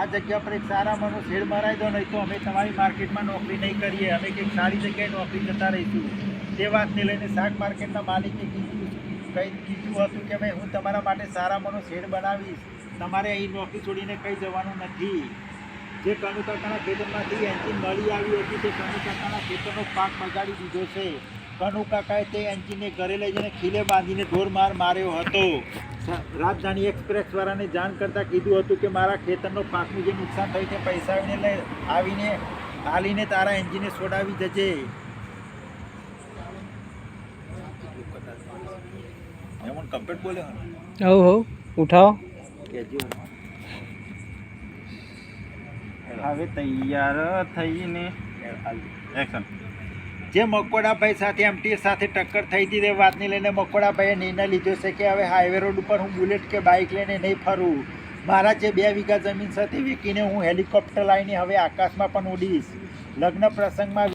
આ જગ્યા પર એક સારા મનો શેડ મરાઈ દો, નહીં તો અમે તમારી માર્કેટમાં નોકરી નહીં કરીએ. અમે કંઈક સારી જગ્યાએ નોકરી જતા રહીશું. તે વાતને લઈને શાક માર્કેટના માલિકે કીધું કંઈ કીધું હતું કે ભાઈ, હું તમારા માટે સારા મનો શેડ બનાવીશ. તમારે અહીં નોકરી છોડીને કંઈ જવાનું નથી. જે કનુ કાકાના ખેતરમાંથી એન્જિન મળી આવી હતી, તે કનુ કાકાના ખેતરનો પાક બગાડી દીધો છે. કનુ કાકાએ તે એન્જિનને ઘરે લઈ જઈને ખીલે બાંધીને ઢોર માર માર્યો હતો. રાજધાની એક્સપ્રેસ વાળાને જાણ કરતાં કીધું હતું કે મારા ખેતરનો પાકનું જે નુકસાન થયું છે પૈસા આવીને લઈ આવીને હાલીને તારા એન્જિને છોડાવી જજે. કમ્પ્લેટ બોલ્યો હવ હવ ઉઠાવો. કેજો હવે તૈયાર થઈને એક્શન જે મકોડાભાઈ સાથે એમટી સાથે ટક્કર થઈ હતી તે વાતને લઈને મકોડાભાઈએ નિર્ણય લીધો છે કે હવે હાઈવે રોડ ઉપર હું બુલેટ કે બાઇક લઈને નહીં ફરું. મારા જે બે વીઘા જમીન સાથે વેચીને હું હેલિકોપ્ટર લાવીને હવે આકાશમાં પણ ઉડીશ. લગ્ન પ્રસંગમાં